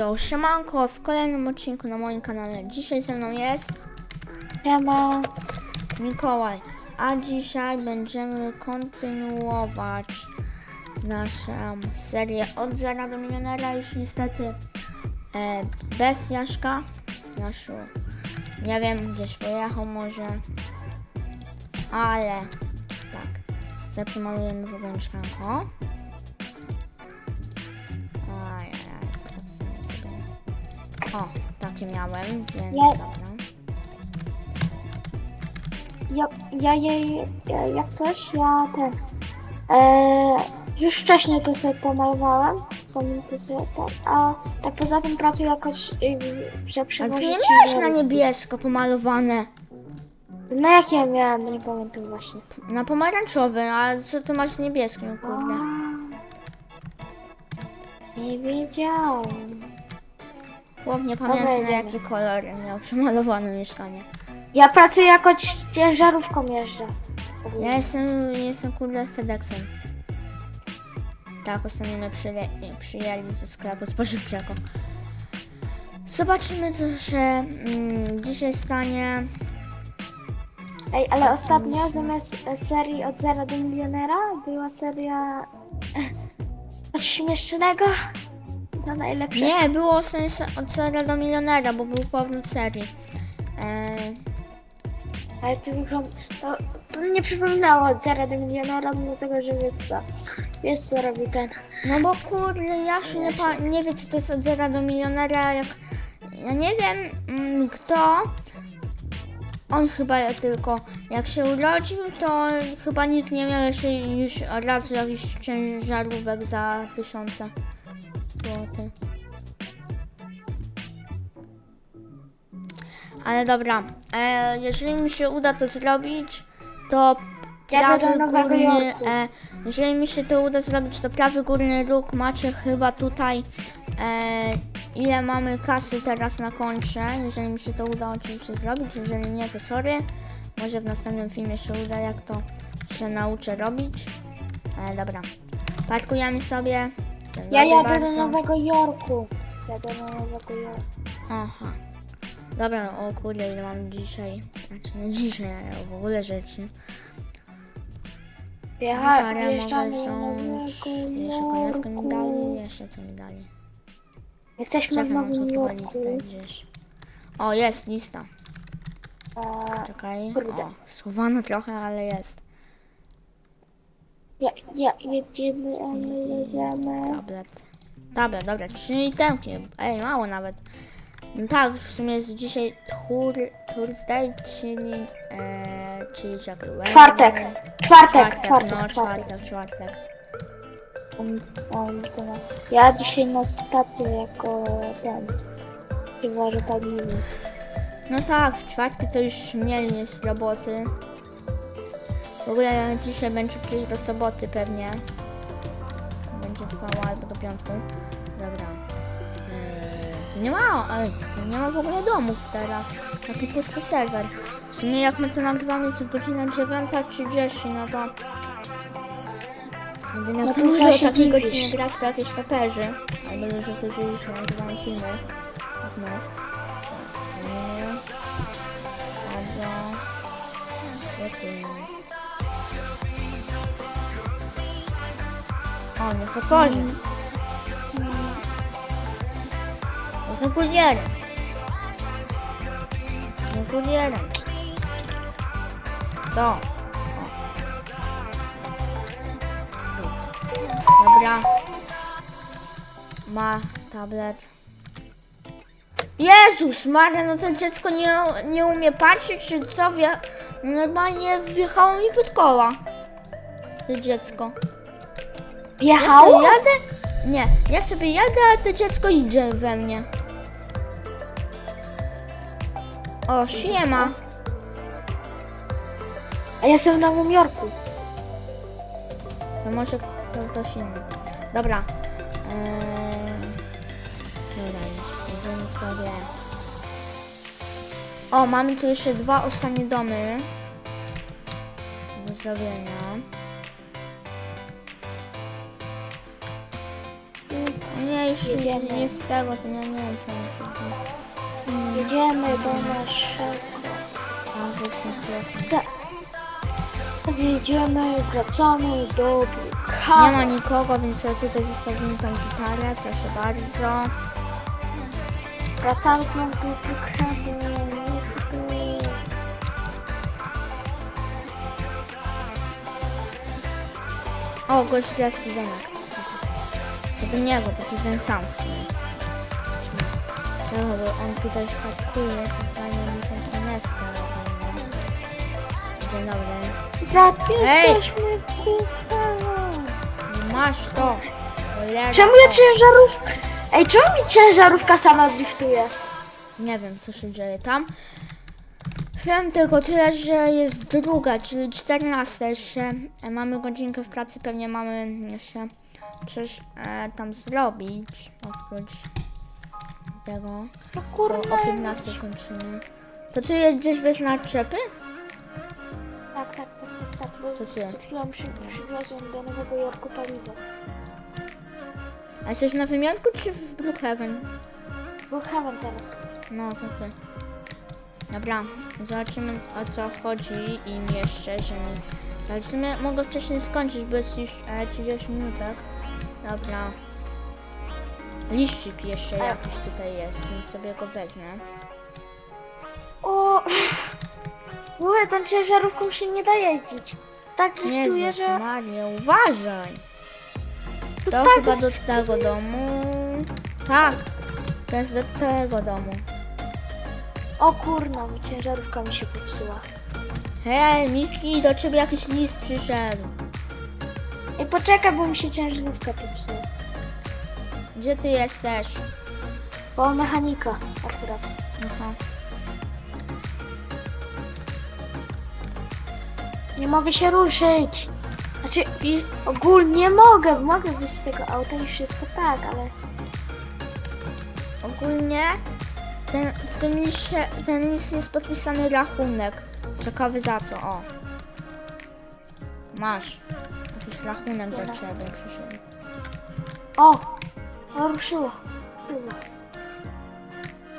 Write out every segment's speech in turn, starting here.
To siemanko w kolejnym odcinku na moim kanale. Dzisiaj ze mną jest Siema. Mikołaj, a dzisiaj będziemy kontynuować naszą serię od zera do milionera. Już niestety e, bez Jaszka. Naszu, nie wiem, gdzieś pojechał może, ale tak, sobie przemalujemy w ogóle mieszkanko. O, takie miałem, więc Ja- dobra. Ja, ja, ja, ja, jak coś, ja ten. E, już wcześniej to sobie pomalowałem. Sam to sobie tak. A tak poza tym pracuję jakoś, y, że A ty nie miałeś na niebiesko pomalowane. No jak ja miałem, nie pamiętam właśnie. Na pomarańczowy, a co ty masz z niebieskim, kurde? Nie wiedziałam. Chłop nie Dobra, pamięta na jedziemy. jaki kolor miał przemalowane mieszkanie. Ja pracuję jakoś z ciężarówką jeżdżę. Ja jestem, jestem kurde FedExem. Tak, ostatnio mnie przyje, przyjęli ze sklepu spożywczego. Zobaczymy, co się mm, dzisiaj stanie. Ej, ale ostatnio zamiast e, serii od zera do milionera była seria od śmiesznego do najlepszego. Nie, było w sensie od zera do milionera, bo był powrót serii. Eee, Ale to wygląda. To, to nie przypominało od zera do milionera, mimo tego, że wiesz co. Wiesz co robi ten. No bo kurde, Jaszu nie, pa- nie wie co to jest od zera do milionera, jak... Ja nie wiem mm, kto, on chyba tylko jak się urodził, to chyba nikt nie miał jeszcze już razu jakichś ciężarówek za tysiące Ale dobra, e, jeżeli mi się uda to zrobić, to Jadę do prawy Nowego górny, Jorku. e, jeżeli mi się to uda zrobić, to prawy górny róg macie chyba tutaj e, ile mamy kasy teraz na koncie. Jeżeli mi się to uda oczywiście zrobić, jeżeli nie, to sorry. Może w następnym filmie się uda, jak to się nauczę robić. E, dobra, parkujemy sobie. Ja jadę do. Nowego Jorku. Jadę do Nowego Jorku. Aha. Dobra, no, o kurde, ile mam dzisiaj. Znaczy nie dzisiaj, ale w ogóle rzeczy. Jecha, Gitarę wjeżdżamy mogę do wziąć. Nowego Jeszcze konewkę mi dali. Jeszcze co mi dali. Jesteśmy Czekaj, w Nowym Jorku. listę. O, jest lista. Czekaj. O, schowana trochę, ale jest. Ja, ja, jedziemy, jedziemy. Tablet. Tablet, dobra, trzy itemki. Ej, mało nawet. No tak, w sumie jest dzisiaj tur, Thursday, czyli, e, czyli czekaj, Wednesday. Czwartek. Czwartek, no, czwartek, czwartek. czwartek, czwartek. Um, um, dobra. Ja dzisiaj na stację jako ten przywożę paliwo. No tak, w czwartki to już mniej jest roboty. W ogóle dzisiaj będzie gdzieś do soboty pewnie. Będzie trwało albo do piątku. Dobra. Eee, nie ma, nie ma w ogóle domów teraz. Taki pusty serwer. W sumie jak my to nagrywamy jest godzina 9.30, no to... Jedynie No kto to może co o się takiej godzinie grać to jakieś taperzy. Albo ludzie, którzy już nagrywają filmy. No. Nie. Bardzo. Świetnie. O, niech otworzy. Są kuriery. Nie kurierem. To. Dobra. Ma tablet. Jezus Maria, no to dziecko nie, nie umie patrzeć, czy co wie? Normalnie wjechało mi pod koła. To dziecko. Ja Wjechało? sobie jadę? Nie, ja sobie jadę, a to dziecko idzie we mnie. O, siema. A ja jestem w Nowym Jorku. To może to ktoś inny. Dobra. Eee... Dobra, idziemy sobie. O, mamy tu jeszcze dwa ostatnie domy. Do zrobienia. Jedziemy. nie z tego, to ja nie wiem co Jedziemy do naszego... Da. Zjedziemy, wracamy do Nie Brukhamy. ma nikogo, więc sobie tutaj zostawimy tą gitarę, proszę bardzo. Wracamy znowu do go. O, gość teraz domek. Do niego, taki ten sam. No, bo on tutaj szkatkuje, to fajnie mi konewkę robi. Dzień dobry. Brat, jesteśmy w Brukhamy. Masz to. Cholera, Czemu ja ciężarówkę... Ej, czemu mi ciężarówka sama driftuje? Nie wiem, co się dzieje tam. Wiem tylko tyle, że jest druga, czyli 14 jeszcze. E, Mamy godzinkę w pracy, pewnie mamy jeszcze coś e, tam zrobić. Oprócz tego. No kurwa. o 15 kończymy. To ty jedziesz bez naczepy? Tak, tak, tak, tak, tak. Bo To ty. przed chwilą przy, przywiozłem do Nowego Jorku paliwo. A jesteś na wymianku czy w Brookhaven? Brukhamy teraz. No to ty. Dobra, zobaczymy o co chodzi im jeszcze, że mi... Ale w sumie mogę wcześniej skończyć, bo jest już e, 30 minut, tak? Dobra. Liszczyk jeszcze jakiś tutaj jest, więc sobie go wezmę. O! Mówię, tą ciężarówką się nie da jeździć. Tak driftuje, Jezus że... Maria, uważaj! To To tak chyba do tego domu. Tak, to jest do tego domu. O kurna, ciężarówka mi się popsuła. Hej, Miki, do ciebie jakiś list przyszedł. Ej, poczekaj, bo mi się ciężarówka popsuła. Gdzie ty jesteś? Bo mechanika akurat. Aha. Nie mogę się ruszyć. Znaczy, ogólnie mogę, mogę wyjść z tego auta i wszystko tak, ale... ogólnie ten, w tym liście, ten list jest podpisany rachunek. Ciekawy za co, o. Masz. Jakiś rachunek do Dobra. ciebie przyszedł. O! O, ruszyło.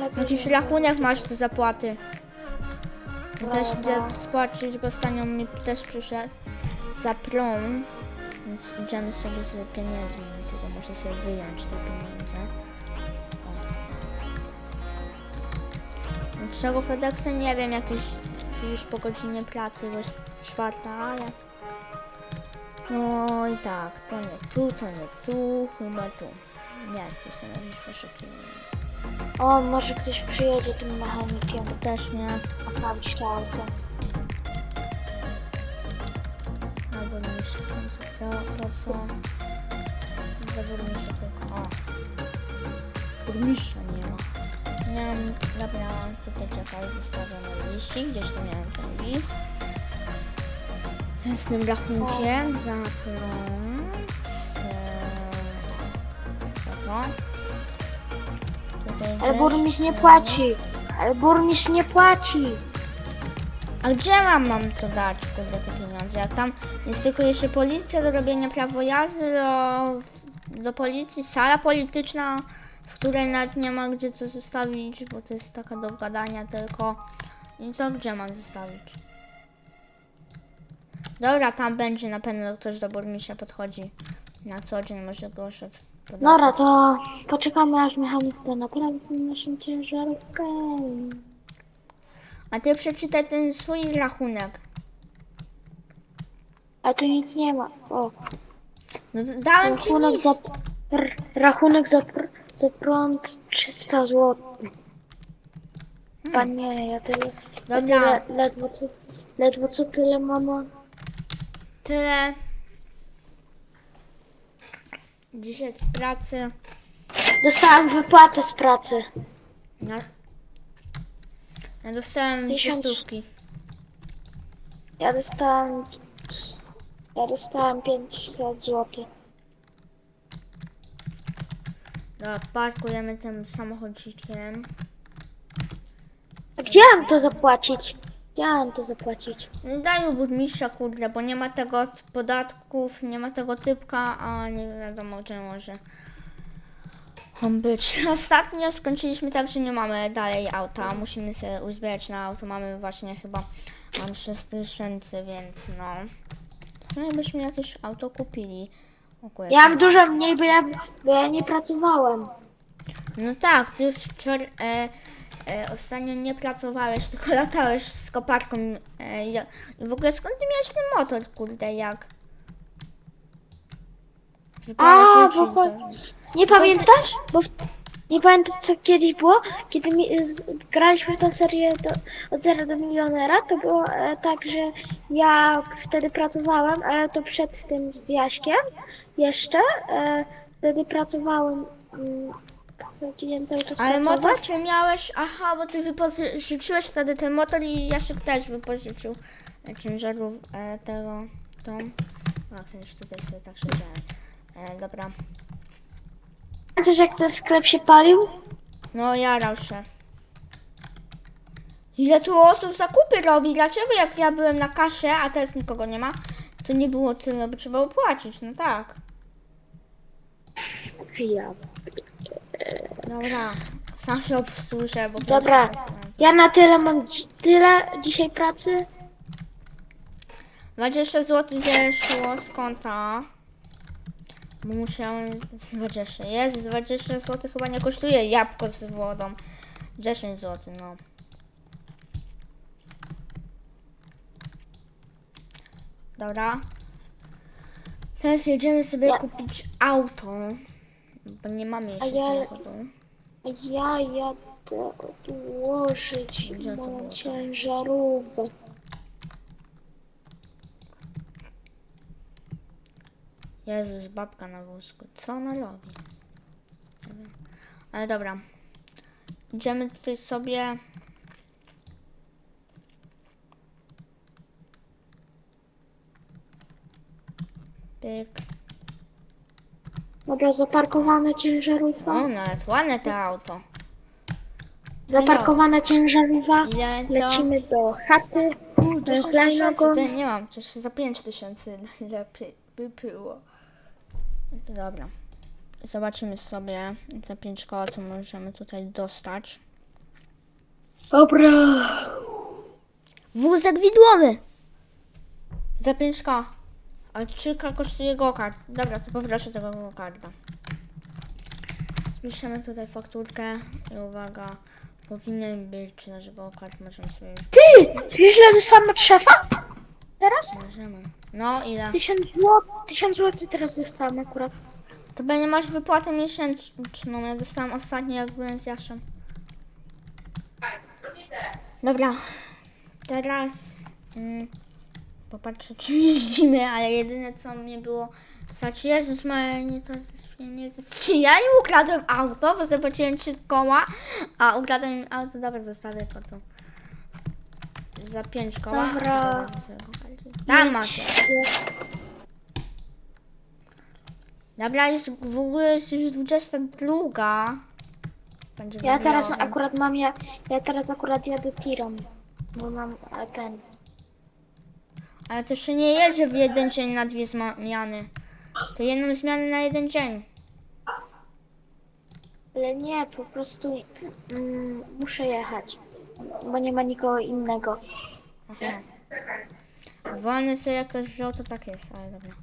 Lepiej, Jakiś rachunek masz do zapłaty. Też Dobra. idę spłacić, bo ostatnio mi też przyszedł za prom. Więc idziemy sobie z pieniędzmi, tylko muszę sobie wyjąć te pieniądze. O. Dlaczego FedExa? Nie wiem, jakieś już po godzinie pracy, bo czwarta, ale... No i tak, to nie tu, to nie tu, chyba tu. Nie, tu są jakieś poszukiwania. O, może ktoś przyjedzie tym mechanikiem Też nie. naprawić to auto. Albo nie się to, to co? Za burmistrza tylko. O. Burmistrza mam, dobra, tutaj czekaj, zostawiamy liści. Gdzieś tu miałem ten list. Z tym rachunkiem za. Eee, to. Tutaj Ale też. burmistrz nie płaci. Ale burmistrz nie płaci. A gdzie mam, mam to dać, kurde, te pieniądze? Jak tam jest tylko jeszcze policja do robienia prawo jazdy, do, do policji, sala polityczna, w której nawet nie ma gdzie to zostawić, bo to jest taka do gadania tylko. I to gdzie mam zostawić? Dobra, tam będzie na pewno ktoś do burmistrza podchodzi. Na co dzień może go szedł. Dobra, to poczekamy aż mechanik to naprawi naszą ciężarówkę. A ty przeczytaj ten swój rachunek. A tu nic nie ma. O, No, to dałem ci rachunek za, rachunek za, pr, za prąd 300 zł. Panie, ja tyle, ja Dobra. tyle ledwo, co, ledwo co tyle mamo. tyle. Dzisiaj z pracy. Dostałam wypłatę z pracy. Ja, ja dostałem Tysiąc- dwie stówki. Ja dostałam, ja dostałam 500 zł. Dobra, parkujemy tym samochodzikiem. A gdzie mam to zapłacić? Gdzie mam to zapłacić? No Daj burmistrza, kurde, bo nie ma tego od podatków, nie ma tego typka, a nie wiadomo gdzie może. mogą być. Ostatnio skończyliśmy tak, że nie mamy dalej auta. Musimy sobie uzbierać na auto. Mamy właśnie chyba mam 6 tysięcy, więc no. No byśmy jakieś auto kupili. Ja mam dużo mniej, bo ja, bo ja nie pracowałem. No tak, ty wczoraj e, e, ostatnio nie pracowałeś, tylko latałeś z koparką. E, ja- I w ogóle skąd ty miałeś ten motor, kurde, jak? A, bo- go. Nie pamiętasz? Bo w, nie pamiętasz co kiedyś było? Kiedy mi, z, graliśmy w tę serię do, od zera do milionera, to było e, tak, że ja wtedy pracowałem, ale to przed tym z Jaśkiem jeszcze. E, wtedy pracowałem. Mm, chodziłem cały czas Ale pracować. motor ty miałeś, aha, bo ty wypożyczyłeś wtedy ten motor i Jaszek też wypożyczył e, ciężarów e, tego, tą. A, już tutaj sobie tak siedziałem. E, dobra. Pamiętasz jak ten sklep się palił? No, jarał się. Ile tu osób zakupy robi? Dlaczego jak ja byłem na kasie, a teraz nikogo nie ma, to nie było tyle, bo trzeba opłacić, no tak. Ja. Dobra, sam się obsłużę, bo... Dobra, ja na tyle mam dzi- tyle dzisiaj pracy. 20 zł zeszło z konta. Bo musiałem... 20, jest 20 zł chyba nie kosztuje jabłko z wodą. 10 zł, no. Dobra. Teraz jedziemy sobie Ja- kupić auto. Bo nie mamy jeszcze A ja- samochodu. Ja jadę odłożyć Gdzie to było? moją ciężarówkę. Jezus, babka na wózku. Co ona robi? Nie wiem. Ale dobra. Idziemy tutaj sobie. Pyk. Dobra, zaparkowana ciężarówka. O, nawet ładne to auto. Zaparkowana ciężarówka. Ile to? Lecimy do chaty. Kurde, do 6 hulajnogą. tysięcy. To Nie mam, to jeszcze za 5 tysięcy lepiej by było. Dobra. Zobaczymy sobie za 5 koła, co możemy tutaj dostać. Dobra. Wózek widłowy! Za 5k. A 3k kosztuje go-kart. Dobra, to poproszę tego go-karta. Spiszemy tutaj fakturkę i uwaga, powinien być nasz go-kart. Możemy sobie już Ty! Wiesz ile dostałem od szefa? Teraz? możemy. No ile? Tysiąc złotych. Tysiąc złotych teraz dostałem akurat. To będzie masz wypłatę miesięczną. Ja dostałam ostatnio jak byłem z Jaszem. Dobra. Teraz mm, popatrzę czy jeździmy, ale jedyne co mnie było znaczy Jezus Maria, nie to nie. Czy ja im ukradłem auto, bo zobaczyłem trzy koła, a ukradłem auto, dobra zostawię to tu. Za pięć koła. Dobra. Tam macie. Dobra, jest w ogóle jest już 22. Będzie Ja teraz ma, akurat mam ja, ja teraz akurat jadę tirem. Bo mam ten. Ale to się nie jedzie w jeden dzień na dwie zmiany. To jedną zmianę na jeden dzień. Ale nie, po prostu mm, muszę jechać. Bo nie ma nikogo innego. Aha. Wolny sobie jak ktoś wziął, to tak jest, ale dobra.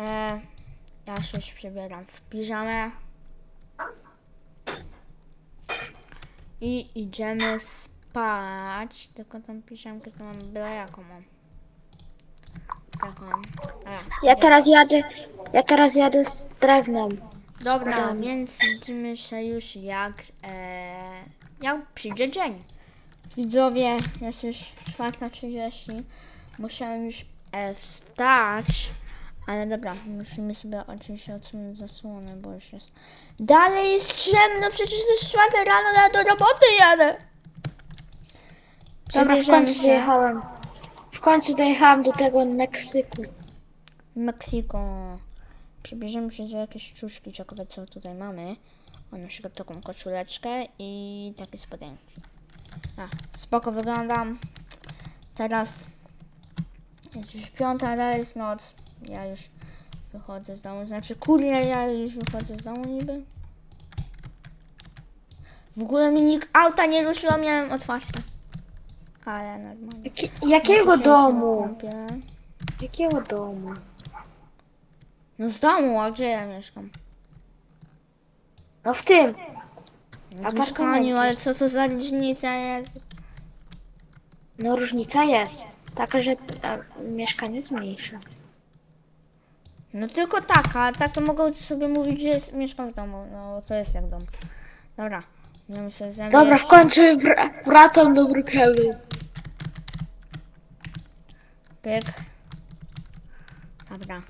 E, ja się już przebieram w piżamę. I idziemy spać. Tylko tą piżamkę to mam byle jaką mam. Taką. A, Ja teraz jadę, ja teraz jadę z drewnem. Dobra, Spadamy. więc widzimy się już jak, e, jak przyjdzie dzień. Widzowie, jest już 4.30. Musiałem już e, wstać. Ale dobra, musimy sobie oczywiście odsunąć zasłonę, bo już jest... Dalej jest ciemno, przecież to jest czwarte rano, ja do roboty jadę. Dobra, w Przebierzemy końcu się. dojechałem. Końcu dojechałem do tego Meksyku. Meksyko. Przebierzemy się za jakieś czuszki ciekawe, co tutaj mamy. O, na przykład taką koszuleczkę i takie spodenki. A, spoko wyglądam. Teraz jest już piąta, ale jest noc. Ja już wychodzę z domu. Znaczy, kurde, ja już wychodzę z domu niby. W ogóle mi nikt auta nie ruszyło, miałem otwarte. Ale normalnie. Jaki, jakiego się domu? kąpię. Jakiego domu? No z domu, a gdzie ja mieszkam? No w tym. W Apartamenty. mieszkaniu, ale co to za różnica jest? No różnica jest. Taka, że e, mieszkanie jest mniejsze. No tylko taka, a tak to mogą sobie mówić, że jest, mieszkam w domu. No to jest jak dom. Dobra. Sobie zęby Dobra, w końcu wr- wracam do Brookhaven. Pyk. Dobra.